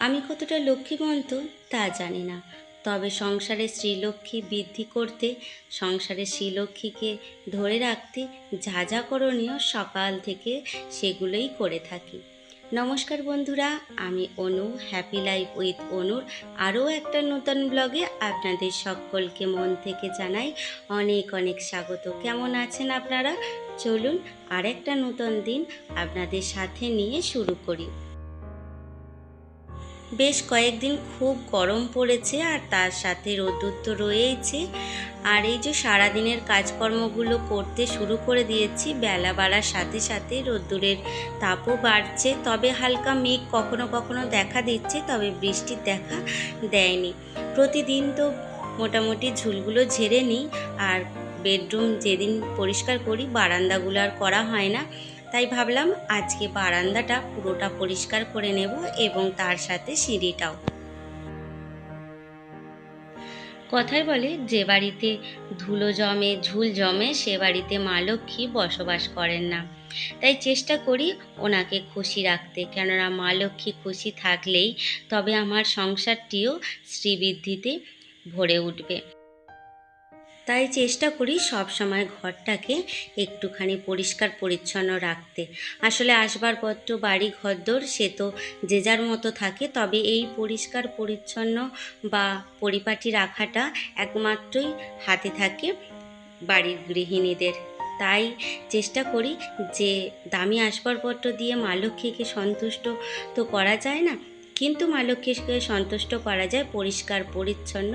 আমি কতটা লক্ষ্মীবন্ত তা জানি না। তবে সংসারে শ্রীলক্ষ্মী বৃদ্ধি করতে, সংসারে শ্রীলক্ষ্মীকে ধরে রাখতে যা যা করণীয় সকাল থেকে সেগুলোই করে থাকি। নমস্কার বন্ধুরা, আমি অনু হ্যাপি লাইফ উইথ অনুর আরও একটা নতুন ব্লগে আপনাদের সকলকে মন থেকে জানাই অনেক অনেক স্বাগত। কেমন আছেন আপনারা? চলুন আরেকটা নতুন দিন আপনাদের সাথে নিয়ে শুরু করি। বেশ কয়েকদিন খুব গরম পড়েছে আর তার সাথে রোদ্দুর তো রয়েইছে। আর এই যে সারাদিনের কাজকর্মগুলো করতে শুরু করে দিয়েছি, বেলা বাড়ার সাথে সাথে রোদ্দুরের তাপও বাড়ছে। তবে হালকা মেঘ কখনো কখনো দেখা দিচ্ছে, তবে বৃষ্টির দেখা দেয়নি। প্রতিদিন তো মোটামুটি ঝুলগুলো ঝেড়ে নিই, আর বেডরুম যেদিন পরিষ্কার করি, বারান্দাগুলো আর করা হয় না। তাই ভাবলাম আজকে বারান্দাটা পুরোটা পরিষ্কার করে নেব এবং তার সাথে সিঁড়িটাও। কথায় বলে, যে বাড়িতে ধুলো জমে, ঝুল জমে, সে বাড়িতে মা লক্ষ্মী বসবাস করেন না। তাই চেষ্টা করি ওনাকে খুশি রাখতে। কেননা মা লক্ষ্মী খুশি থাকলেই তবে আমার সংসারটিও শ্রীবৃদ্ধিতে ভরে উঠবে। তাই চেষ্টা করি সব সময় ঘরটাকে একটুখানি পরিষ্কার পরিচ্ছন্ন রাখতে। আসলে আসবাবপত্র, বাড়ি, ঘরদোর সে তো যে যার মতো থাকে, তবে এই পরিষ্কার পরিচ্ছন্ন বা পরিপাটি রাখাটা একমাত্রই হাতে থাকে বাড়ির গৃহিণীদের। তাই চেষ্টা করি যে দামি আসবাবপত্র দিয়ে মা লক্ষ্মীকে সন্তুষ্ট তো করা যায় না, কিন্তু মা লক্ষ্মীকে সন্তুষ্ট করা যায় পরিষ্কার পরিচ্ছন্ন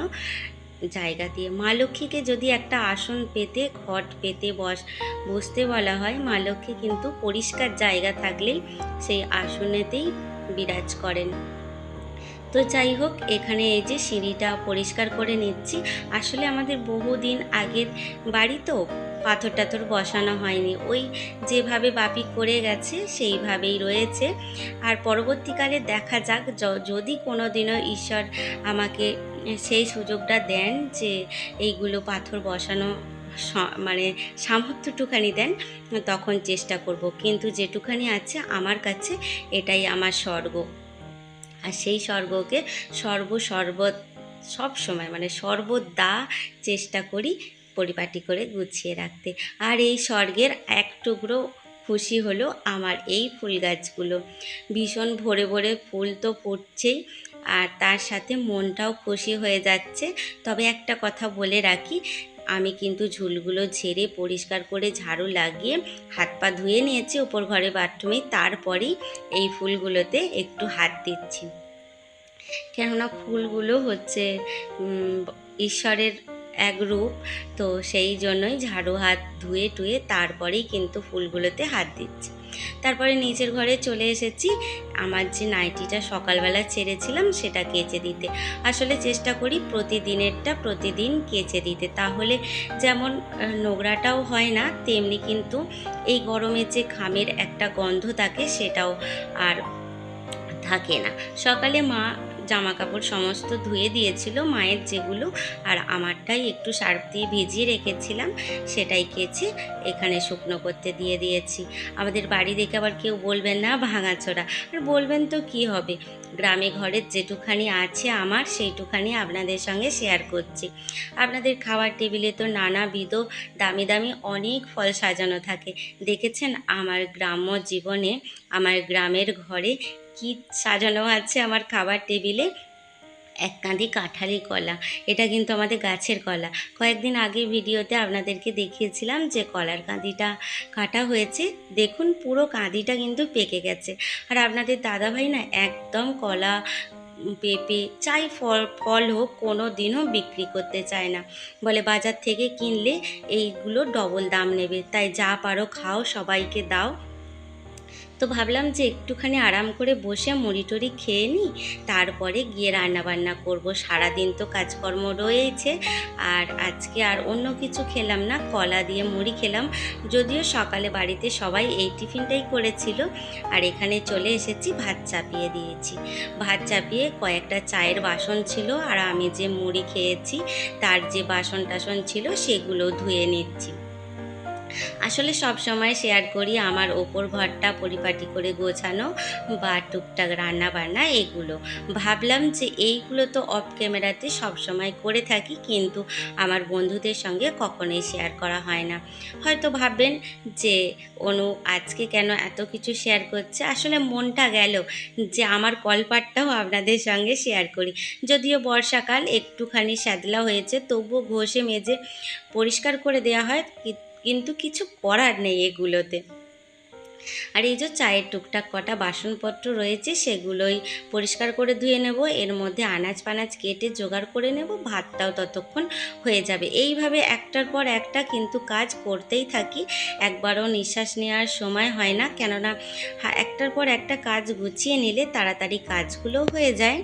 জায়গা দিয়ে। মা লক্ষ্মীকে যদি একটা আসন পেতে, ঘট পেতে বস, বসতে বলা হয়, মা লক্ষ্মী কিন্তু পরিষ্কার জায়গা থাকলেই সেই আসনেতেই বিরাজ করেন। তো যাই হোক, এখানে এই যে সিঁড়িটা পরিষ্কার করে নিচ্ছি। আসলে আমাদের বহুদিন আগের বাড়ি তো পাথর টাথর বসানো হয়নি। ওই যেভাবে বাপি করে গেছে, সেইভাবেই রয়েছে। আর পরবর্তীকালে দেখা যাক যদি কোনো দিনও ঈশ্বর আমাকে সেই সুযোগটা দেন যে এইগুলো পাথর বসানো মানে সামর্থ্যটুখানি দেন, তখন চেষ্টা করব। কিন্তু যেটুখানি আছে আমার কাছে, এটাই আমার স্বর্গ। আর সেই স্বর্গকে সর্ব সর্বত সব সময় মানে সর্বদা চেষ্টা করি পরিপাটি করে গুছিয়ে রাখতে। আর এই স্বর্গের এক টুকরো খুশি হলো আমার এই ফুল গাছগুলো। ভীষণ ভরে ভরে ফুল তো ফুটছেই আর তার সাথে মনটাও খুশি হয়ে যাচ্ছে। তবে একটা কথা বলে রাখি, আমি কিন্তু ঝুলগুলো ঝেড়ে পরিষ্কার করে ঝাড়ু লাগিয়ে হাত পা ধুয়ে নিয়েছি ওপর ঘরে বাথরুমে। তারপরেই এই ফুলগুলোতে একটু হাত দিচ্ছি। কেননা ফুলগুলো হচ্ছে ঈশ্বরের এক রূপ, তো সেই জন্যই ঝাড়ু হাত ধুয়ে টুয়ে তারপরেই কিন্তু ফুলগুলোতে হাত দিচ্ছি। তারপরে নিজের ঘরে চলে এসেছি। আমার যে নাইটিটা সকালবেলা ছেড়েছিলাম, সেটা কেচে দিতে। আসলে চেষ্টা করি প্রতিদিনেরটা প্রতিদিন কেচে দিতে। তাহলে যেমন নোংরাটাও হয় না, তেমনি কিন্তু এই গরমের যে খামের একটা গন্ধ থাকে, সেটাও আর থাকে না। সকালে মা জামা কাপড় সমস্ত ধুয়ে দিয়েছিল মায়ের যেগুলো, আর আমারটাই একটু সার্ফ দিয়ে ভিজিয়ে রেখেছিলাম, সেটাই কেচে এখানে শুকনো করতে দিয়ে দিয়েছি। আমাদের বাড়ি দেখে আবার কেউ বলবেন না, ভাঙাচোরা। আর বলবেন তো কি হবে? গ্রামে ঘরের যেটুখানি আছে আমার, সেইটুখানি আপনাদের সঙ্গে শেয়ার করছি। আপনাদের খাবার টেবিলে তো নানাবিধ দামি দামি অনেক ফল সাজানো থাকে। দেখেছেন? আমার গ্রাম্য জীবনে, আমার গ্রামের ঘরে কি সাজানো আছে আমার খাবার টেবিলে? এক কাঁদি কাঁঠালি কলা, এটা কিন্তু আমাদের গাছের কলা। কয়েকদিন আগে ভিডিওতে আপনাদেরকে দেখিয়েছিলাম যে কলার কাঁদিটা কাটা হয়েছে। দেখুন, পুরো কাঁদিটা কিন্তু পেকে গেছে। আর আপনাদের দাদাভাই না একদম কলা পেঁপে, চাই ফল ফল হোক কোনো দিনও বিক্রি করতে চায় না। বলে বাজার থেকে কিনলে এইগুলো ডবল দাম নেবে। তাই যা পারো খাও, সবাইকে দাও। তো ভাবলাম যে একটুখানি আরাম করে বসে মুড়ি টুড়ি খেয়ে নিই, তারপরে গিয়ে রান্না বান্না করব। সারাদিন তো কাজকর্ম রয়েছে আর আজকে আর অন্য কিছু খেলাম না, কলা দিয়ে মুড়ি খেলাম। যদিও সকালে বাড়িতে সবাই এই টিফিনটাই করেছিল, আর এখানে চলে এসেছি, ভাত চাপিয়ে দিয়েছি। ভাত চাপিয়ে কয়েকটা চায়ের বাসন ছিল, আর আমি যে মুড়ি খেয়েছি, তার যে বাসন টাসন ছিল, সেগুলো ধুয়ে নিচ্ছি। আসলে সব সময় শেয়ার করি, আমার ওপর ঘরটা পরিপাটি করে গোছানো বা টুকটাক রান্না বান্না এগুলো। ভাবলাম যে এইগুলো তো অফ ক্যামেরাতে সব সময় করে থাকি, কিন্তু আমার বন্ধুদের সঙ্গে কখনোই শেয়ার করা হয় না। হয়তো ভাববেন যে, অনু, আজকে কেন এত কিছু শেয়ার করছে? আসলে মনটা গেল যে আমার কলপাটটাও আপনাদের সঙ্গে শেয়ার করি। যদিও বর্ষাকাল একটুখানি স্যাদলা হয়েছে, তবুও ঘষে মেজে পরিষ্কার করে দেওয়া হয় কিন্তু কিছু করার নেই এগুলোতে। আর এই যে চায়ের টুকটাক কটা বাসনপত্র রয়েছে, সেগুলোই পরিষ্কার করে ধুয়ে নেব। এর মধ্যে আনাজ পানাজ কেটে জোগাড় করে নেব, ভাতটাও ততক্ষণ হয়ে যাবে। এইভাবে একটার পর একটা কিন্তু কাজ করতেই থাকি। একবারও নিঃশ্বাস নেওয়ার সময় হয় না, কেননা একটার পর একটা কাজ গুছিয়ে নিলে তাড়াতাড়ি কাজগুলো হয়ে যায়।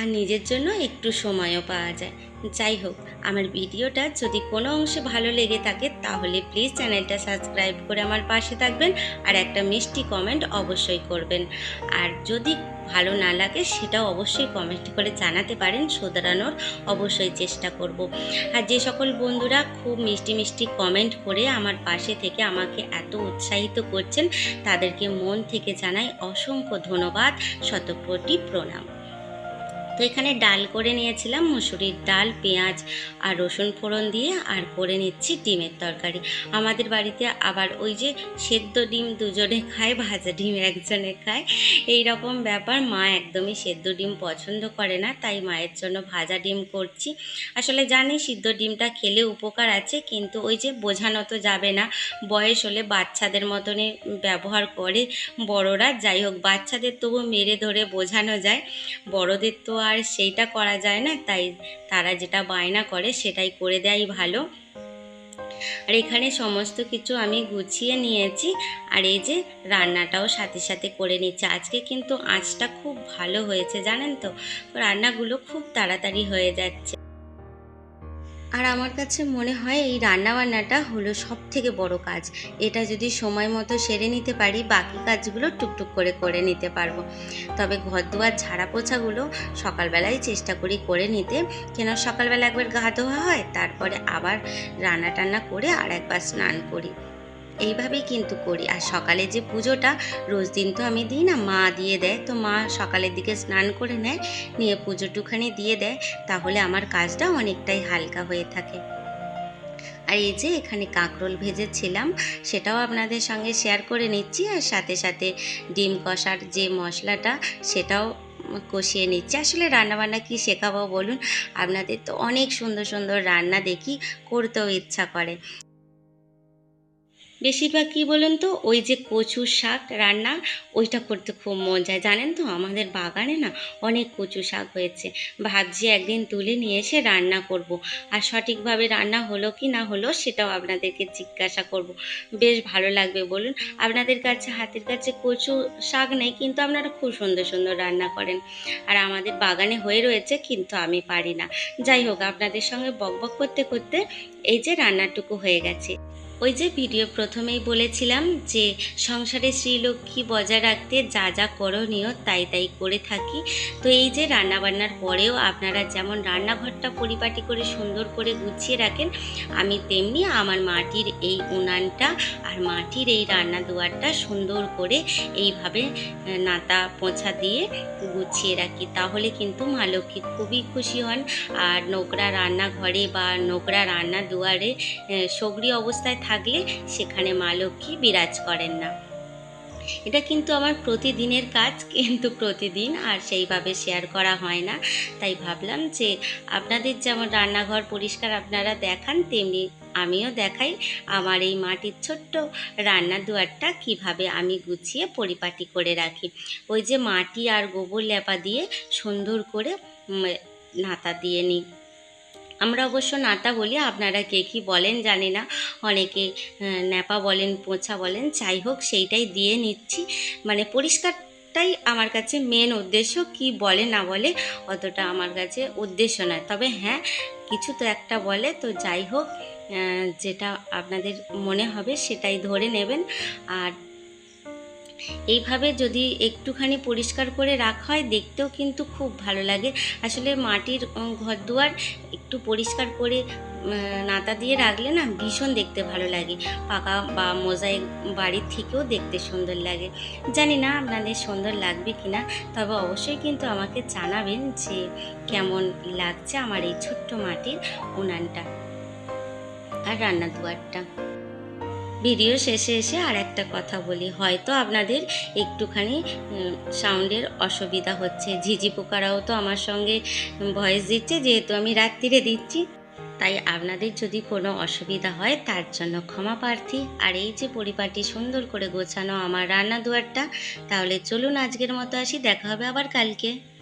আর নিজের জন্য একটু সময়ও পাওয়া যায়। যাই হোক, আমার ভিডিওটা যদি কোনো অংশে ভালো লেগে থাকে, তাহলে প্লিজ চ্যানেলটা সাবস্ক্রাইব করে আমার পাশে থাকবেন আর একটা মিষ্টি কমেন্ট অবশ্যই করবেন। আর যদি ভালো না লাগে, সেটাও অবশ্যই কমেন্ট করে জানাতে পারেন, শুধরানোর অবশ্যই চেষ্টা করব। আর যে সকল বন্ধুরা খুব মিষ্টি মিষ্টি কমেন্ট করে আমার পাশে থেকে আমাকে এত উৎসাহিত করছেন, তাদেরকে মন থেকে জানাই অসংখ্য ধন্যবাদ। শতকোটি প্রণাম। তো এখানে ডাল করে নিয়েছিলাম, মুসুরির ডাল, পেঁয়াজ আর রসুন ফোড়ন দিয়ে আর করে নিচ্ছি ডিমের তরকারি। আমাদের বাড়িতে আবার ওই যে সেদ্ধ ডিম দুজনে খায়, ভাজা ডিম একজনে খায় এই রকম ব্যাপার। মা একদমই সেদ্ধ ডিম পছন্দ করে না, তাই মায়ের জন্য ভাজা ডিম করছি। আসলে জানি সিদ্ধ ডিমটা খেলে উপকার আছে, কিন্তু ওই যে বোঝানো তো যাবে না। বয়স হলে বাচ্চাদের মতনই ব্যবহার করে বড়রা। যাই হোক, বাচ্চাদের তবু মেরে ধরে বোঝানো যায়। বড়দের তো আর সেইটা করা যায় না, তাই তারা যেটা বায়না করে সেটাই করে দেয় ভালো। আর এখানে সমস্ত কিছু আমি গুছিয়ে নিয়েছি, আর এই যে রান্নাটাও সাথে সাথে করে নিচ্ছি। আজকে কিন্তু আঁচটা খুব ভালো হয়েছে, জানেন তো রান্নাগুলো খুব তাড়াতাড়ি হয়ে যাচ্ছে। আর আমার কাছে মনে হয় এই রান্নাবান্নাটা হলো সব থেকে বড় কাজ। এটা যদি সময় মতো সেরে নিতে পারি, বাকি কাজগুলো টুকটুক করে করে নিতে পারব। তবে ঘর দুয়ার ঝাড়া পোছাগুলো সকালবেলায় চেষ্টা করি করে নিতে। কেন সকালবেলা একবার গা ধোয়া হয়, তারপরে আবার রান্না টান্না করে আর একবার স্নান করি। এইভাবেই কিন্তু করি। আর সকালে যে পুজোটা, রোজ দিন তো আমি দিই না, মা দিয়ে দেয়। তো মা সকালের দিকে স্নান করে নেয়, নিয়ে পুজোটুখানি দিয়ে দেয়। তাহলে আমার কাজটা অনেকটাই হালকা হয়ে থাকে। আর এই যে এখানে কাঁকরোল ভেজেছিলাম, সেটাও আপনাদের সঙ্গে শেয়ার করে নিচ্ছি। আর সাথে সাথে ডিম কষার যে মশলাটা, সেটাও কষিয়ে নিচ্ছি। আসলে রান্নাবান্না কি শেখাবো বলুন? আপনাদের তো অনেক সুন্দর সুন্দর রান্না দেখি, করতেও ইচ্ছা করে। বেশিরভাগ কী বলুন তো, ওই যে কচু শাক রান্না, ওইটা করতে খুব মন যায়। জানেন তো, আমাদের বাগানে না অনেক কচু শাক হয়েছে। ভাবছি একদিন তুলে নিয়ে এসে রান্না করব। আর সঠিকভাবে রান্না হলো কি না হলো সেটাও আপনাদেরকে জিজ্ঞাসা করব। বেশ ভালো লাগবে বলুন। আপনাদের কাছে, হাতের কাছে কচু শাক নেই, কিন্তু আপনারা খুব সুন্দর সুন্দর রান্না করেন। আর আমাদের বাগানে হয়ে রয়েছে, কিন্তু আমি পারি না। যাই হোক, আপনাদের সঙ্গে বকবক করতে করতে এই যে রান্নাটুকু হয়ে গেছে। ওই যে ভিডিও প্রথমেই বলেছিলাম যে সংসারে শ্রীলক্ষ্মী বজায় রাখতে যা যা করণীয় তাই তাই করে থাকি। তো এই যে রান্নাবান্নার পরেও আপনারা যেমন রান্নাঘরটা পরিপাটি করে সুন্দর করে গুছিয়ে রাখেন, আমি তেমনি আমার মাটির এই উনানটা আর মাটির এই রান্না দুয়ারটা সুন্দর করে এইভাবে নাতা পোঁছা দিয়ে গুছিয়ে রাখি। তাহলে কিন্তু মা লক্ষ্মী খুবই খুশি হন। আর নোংরা রান্নাঘরে বা নোংরা রান্না দুয়ারে সগড়ি অবস্থায় থাকলে সেখানে মা লক্ষ্মী বিরাজ করেন না। এটা কিন্তু আমার প্রতিদিনের কাজ, কিন্তু প্রতিদিন আর সেইভাবে শেয়ার করা হয় না। তাই ভাবলাম যে আপনাদের যেমন রান্নাঘর পরিষ্কার আপনারা দেখান, তেমনি আমিও দেখাই আমার এই মাটির ছোট্ট রান্নার দুয়ারটা কীভাবে আমি গুছিয়ে পরিপাটি করে রাখি। ওই যে মাটি আর গোবর লেপা দিয়ে সুন্দর করে নাতা দিয়ে নিই। আমরা অবশ্য নাতা বলি, আপনারা কে কী বলেন জানি না। অনেকে ন্যাপা বলেন, পোঁছা বলেন, যাই হোক, সেইটাই দিয়ে নিচ্ছি। মানে পরিষ্কারটাই আমার কাছে মেন উদ্দেশ্য, কি বলে না বলে অতটা আমার কাছে উদ্দেশ্য নয়। তবে হ্যাঁ কিছু তো একটা বলে, তো যাই হোক যেটা আপনাদের মনে হবে সেটাই ধরে নেবেন। আর এইভাবে যদি একটুখানি পরিষ্কার করে রাখা হয়, দেখতেও কিন্তু খুব ভালো লাগে। আসলে মাটির ঘর দুয়ার একটু পরিষ্কার করে নাতা দিয়ে রাখলে না ভীষণ দেখতে ভালো লাগে। পাকা বা মোজাইক বাড়ির থেকেও দেখতে সুন্দর লাগে। জানি না আপনাদের সুন্দর লাগবে কি না তবে অবশ্যই কিন্তু আমাকে জানাবেন যে কেমন লাগছে আমার এই ছোট্ট মাটির উনানটা আর রান্না দুয়ারটা। ভিডিও শেষে এসে আর একটা কথা বলি। হয়তো আপনাদের একটুখানি সাউন্ডের অসুবিধা হচ্ছে। ঝিঝি পোকারাও তো আমার সঙ্গে ভয়েস দিচ্ছে, যেহেতু আমি রাত্রিরে দিচ্ছি। তাই আপনাদের যদি কোনো অসুবিধা হয়, তার জন্য ক্ষমা প্রার্থী। আর এই যে পরিপাটি সুন্দর করে গোছানো আমার রান্না দুয়ারটা তাহলে চলুন আজকের মতো আসি। দেখা হবে আবার কালকে।